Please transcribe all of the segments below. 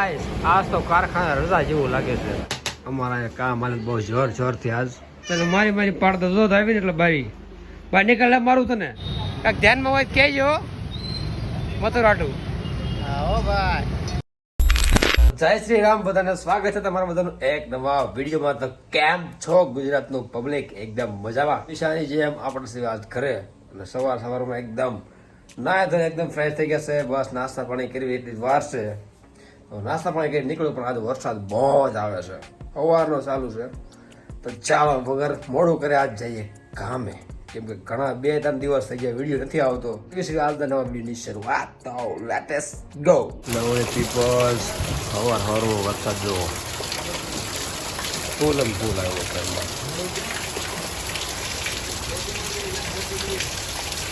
આજ તો કારખાના રજા જેવું લાગે છે. અમારા કામ હાલે બહુ જોર જોરથી આજ. તને મારી મારી પાડતો જોત આવી ને એટલે બારી. બહાર નીકળે મારું તને. ધ્યાનમાં હોય કહેજો મથુરાટું જય શ્રી રામ બધાને સ્વાગત છે તમારા બધાનું એક નવા વિડીયોમાં. તો કેમ છો ગુજરાતનું પબ્લિક એકદમ મજામાં? નિશાની જેમ આપણે સિવાય આજ ઘરે. અને સવાર સવારમાં એકદમ નાય ધોઈને એકદમ ફ્રેશ થઈ ગયા છે. બસ નાસ્તા પાણી કરવી એટલી વાર છે. તો નાસ્તા પાણી કરી નીકળ્યું, પણ આજે વરસાદ બહુ જ આવે છે. સવારનો ચાલુ છે. તો ચાલો વગર મોડું કરે આજ જઈએ ગામે. કેમ કે ઘણા બે ત્રણ દિવસ થઈ ગયા વીડિયો નથી આવતો. આજના નવા વિડીયોની શરૂઆત. તો લેટેસ્ટ ગો. લવણી પીપલ્સ હવાર હરો વરસાદ જો ફૂલ એમ ફૂલ આવ્યો વરસાદમાં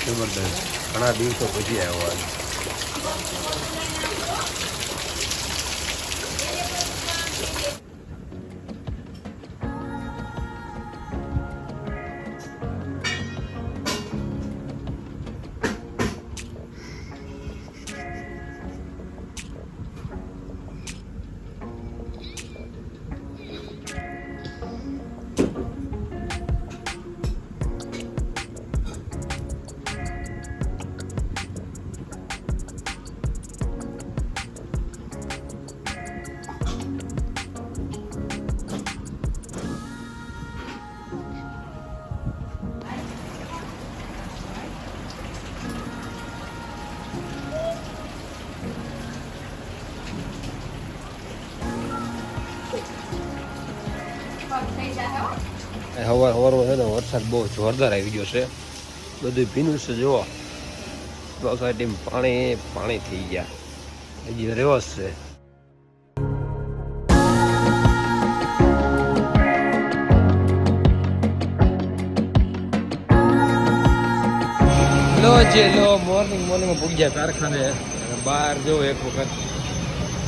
જબરદસ્ત. ઘણા દિવસો પછી આવ્યો આજ. હવાર હવારમાં છે ને વરસાદ બહુ જોરદાર આવી ગયો છે. બધું ભીનું છે, જુઓ. સોસાયટીમાં પાણી પાણી થઈ ગયા. હજી રેવસ છે. લો જે લો મોર્નિંગ મોર્નિંગ પૂગ્યા કારખાને. બહાર જો એક વખત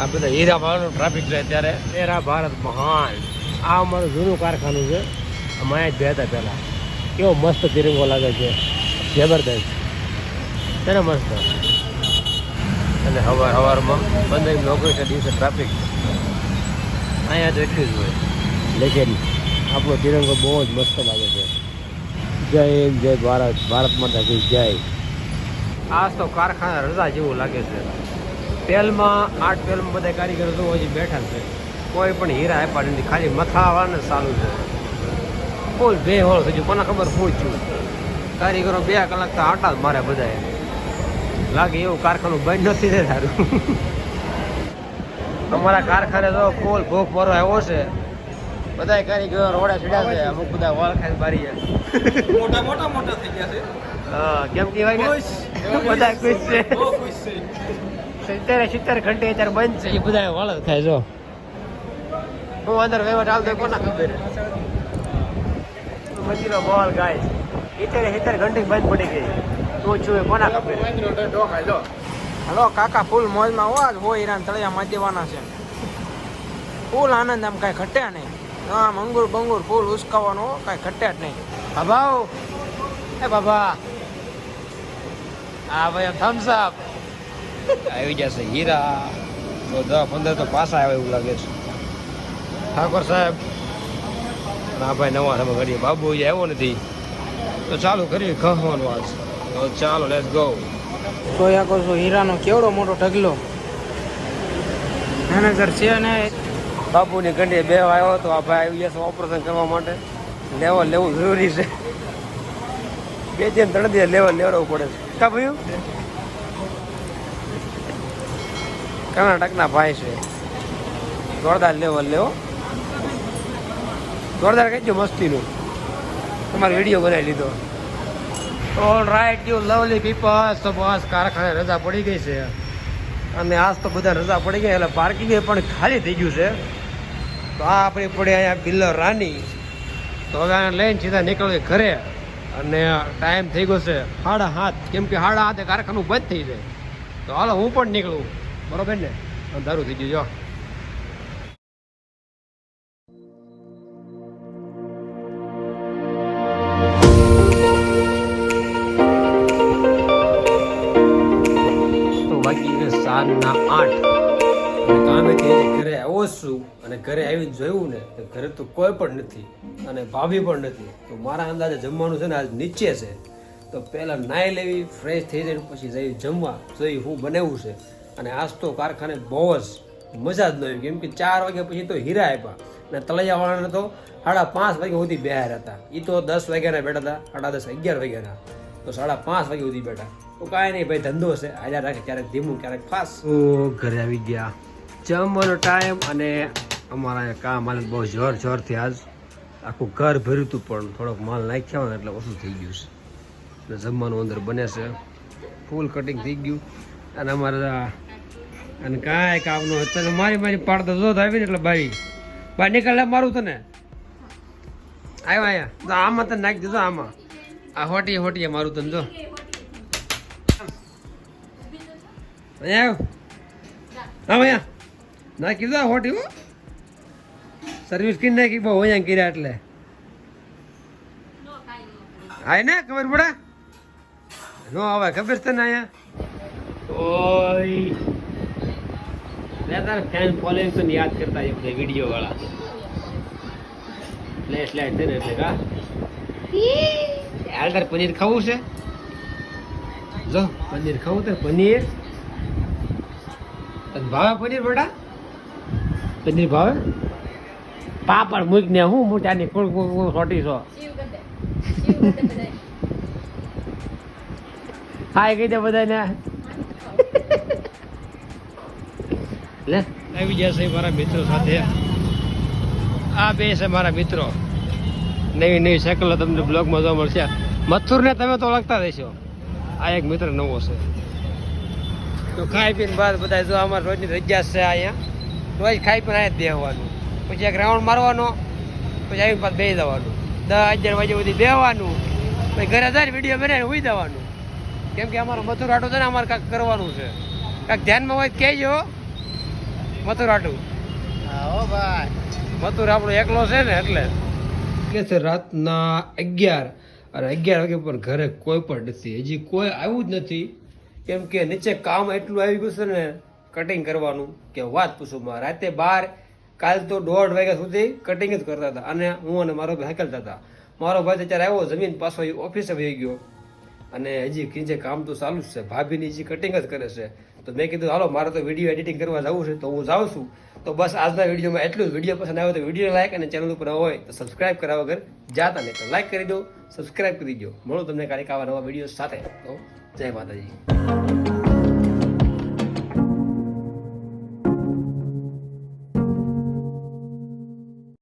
આ બધા હીરા ભાવનું ટ્રાફિક છે ત્યારે હેરા ભારત મહાન. આ અમારું જૂનું કારખાનું છે. અમે જ હતા પહેલાં. કેવો મસ્ત તિરંગો લાગે છે. જબરદસ્ત. છે ને મસ્ત. અને હવાર હવારમાં પંદર નોકરી છે દિવસે ટ્રાફિક અહીંયા તો એટલું જ હોય. લેકિન આપણો તિરંગો બહુ જ મસ્ત લાગે છે. જય હિન્દ જય ભારત. ભારત માતા જય. આજ તો કારખાના રજા જેવું લાગે છે. તેલમાં આઠ તેલમાં બધા કારીગરો તો હજી બેઠા છે કોઈ પણ હીરા આપ્યા નથી ખાલી મથાવાને ચાલુ છે. ફૂલ બે હોળ થઈ ગયું કોને ખબર પૂછ્યું? કારીગરો બે કલાક તો આટા જ મારે બધાએ. લાગે એવું કારખાનું બંધ નથી ને સારું અમારા કારખાને તો ફૂલ ભૂખ ભરો આવ્યો છે. બધા કારીગરો રોડે ચડ્યા છે અમુક બધા વાળ ખાઈ બારી મોટા મોટા મોટા થઈ ગયા છે. હા કેમ કહેવાય બધા ખુશ છે. સિત્તેર સિત્તેર ઘંટે અત્યારે બંધ છે. એ બધા વાળ થાય જો. હું અંદર વહીવટ આવતો કોના ખબર? મંદિરો બોલ ગાય સિત્તેર સિત્તેર ઘંટે બંધ પડી ગઈ તું છું એ કોના ખબર. હલો કાકા ફૂલ મોજમાં હો આજ. હોય હીરાન તળિયા દેવાના છે. ફૂલ આનંદ આમ કાંઈ ઘટ્યા નહીં. આમ અંગુર બંગુર ફૂલ ઉસકાવાનો કાંઈ ઘટ્યા જ નહીં. બાબા એ બાબા. હા ભાઈ થમ્સ અપ આવી જશે. હીરા તો દસ પંદર તો પાછા આવે એવું લાગે છે. ઠાકોર સાહેબ ના ભાઈ નવા નવા ઘડીએ બાબુ આવ્યો નથી. તો ચાલુ કરીએ ખવાનું આજ તો ચાલો લેસ ગો જોયા કહો છો હીરાનો કેવડો મોટો ઢગલો? મેનેજર છે ને? બાપુની ગંડીએ બે આવ્યો તો આ ભાઈ આવી જશે ઓપરેશન કરવા માટે. લેવલ લેવું જરૂરી છે. બે ત્રણ ત્રણ દિવસ લેવલ લેવડવું પડે છે. કા ભાઈ? કર્ણાટકના ભાઈ છે. જોરદાર લેવલ લેવો જોરદાર કહેજો મસ્તીનું. તમારો વીડિયો બનાવી લીધો. All right you lovely peoples તો બસ કારખાને રજા પડી ગઈ છે. અને આજ તો બધા રજા પડી ગઈ એટલે પાર્કિંગ પણ ખાલી થઈ ગયું છે. તો આ આપણી પડે અહીંયા બિલ્લર રાની. તો હવે લઈને સીધા નીકળીએ ઘરે. અને ટાઈમ થઈ ગયો છે સાડા હાથ કેમ કે સાડા હાથે કારખાનું બંધ થઈ જાય. તો હાલો હું પણ નીકળું. બરોબર ને? અંધારું થઈ ગયું, જો. સાંજના આઠ. કામે ઘરે આવો છું અને ઘરે આવીને જોયું ને, તો ઘરે તો કોઈ પણ નથી અને ભાભી પણ નથી. તો મારા અંદાજે જમવાનું છે ને આજ નીચે છે. તો પહેલાં નાહી લેવી ફ્રેશ થઈ જાય પછી જઈ જમવા. જોઈ હું બનાવ્યું છે. અને આજ તો કારખાને બહુ જ મજા જ ન આવી કેમ કે ચાર વાગ્યા પછી તો હીરા આપ્યા અને તળૈયાવાળાને તો સાડા પાંચ વાગ્યા સુધી બેહાર હતા એ તો દસ વાગ્યાના બેઠા હતા, સાડા દસ, અગિયાર વાગ્યાના. તો સાડા પાંચ વાગ્યા સુધી બેઠા. તો કાંઈ નહીં ભાઈ, ધંધો છે. હાજર રાખે ક્યારેક ધીમું, ક્યારેક ફાસ્ટ ઘરે આવી ગયા. જમવાનો ટાઈમ અને અમારા કામ હાલે બહુ જોર જોરથી આજ. આખું ઘર ભર્યું હતું પણ થોડોક માલ નાખ્યા એટલે ઓછું થઈ ગયું છે. જમવાનું અંદર બને છે. ફૂલ કટિંગ થઈ ગયું. અને અમારે અને કાંઈ કામનું હતું. મારી મારી પાડતો જો આવી ને એટલે ભાઈ બહાર નીકળે મારું તને. આવ્યો અહીંયા તો આમાં તને નાખી દીધો, આમાં. આ હોટી હોટી મારું તને, જો. અહીંયા આવ્યો હા અહીંયા. ના કીધું હોટી, હું. સર્વિસ કરી નાખી, બહુ અહીંયા કર્યા એટલે. આય ને, ખબર પડે? નો આવે, ખબર તને અહીંયા? ઓય. લે તારે ફેન ફોલોઈંગ તો યાદ કરતા એ બધા વીડિયો વાળા. ફ્લેશ લાઈટ છે ને એટલે કા હાલ તારે પનીર ખાવું છે? જો પનીર ખાવું તો પનીર. ભાવે પનીર બેટા પનીર ભાવે? પાપડ મૂક ને હું મોટાની કોણ કોણ ખોટી છો. એ કહી દે બધાને લે. આવી જશે મારા મિત્રો સાથે. આ બે છે મારા મિત્રો. નવી નવી સાયકલો તમને બ્લોગમાં જોવા મળશે. મથુરને તમે તો ઓળખતા રહેશો આ એક મિત્ર નવો છે. તો ખાઈ પીને બાદ બધા જો અમારે રોજની રજા છે અહીંયા. રોજ ખાઈ પીને અહીંયા દેવાનું પછી એક રાઉન્ડ મારવાનો, પછી આવીને પાછું બે જવાનું. દસ અગિયાર વાગે સુધી બેહવાનું. પછી ઘરે જઈને વીડિયો બનાવીને ઉઈ જવાનું. કેમ કે અમારો મથુર આટો છે ને અમારે કાંઈક કરવાનું છે. કાંઈક ધ્યાનમાં હોય કહેજો. મથુર આટું હા ભાઈ. મથુર આપણો એકલો છે ને એટલે. એટલે છે રાતના અગિયાર. અને અગિયાર વાગે પણ ઘરે કોઈ પણ નથી. હજી કોઈ આવ્યું જ નથી. કેમ કે નીચે કામ એટલું આવી ગયું છે ને કટિંગ કરવાનું કે વાત પૂછું માં રાતે બાર કાલ તો દોઢ વાગ્યા સુધી કટિંગ જ કરતા હતા. અને હું અને મારો ભાઈ હાકલતા હતા. મારો ભાઈ અત્યારે આવ્યો જમીન પાછો ઓફિસે વહી ગયો. અને હજી કીજે કામ તો ચાલુ જ છે. ભાભીની હજી કટિંગ જ કરે છે. તો મેં કીધું, હાલો, મારે તો વીડિયો એડિટિંગ કરવા જવું છે, તો હું જાઉં છું. તો બસ આજના વિડીયોમાં એટલું જ. વીડિયો પસંદ આવ્યો તો વીડિયો લાઈક અને ચેનલ ઉપર હોય તો સબસ્ક્રાઇબ કરાવવા વગર જાતા નહીં તો લાઈક કરી દો સબસ્ક્રાઇબ કરી દો. મળો તમને કાલે આવા નવા વીડિયો સાથે. તો જય માતાજી.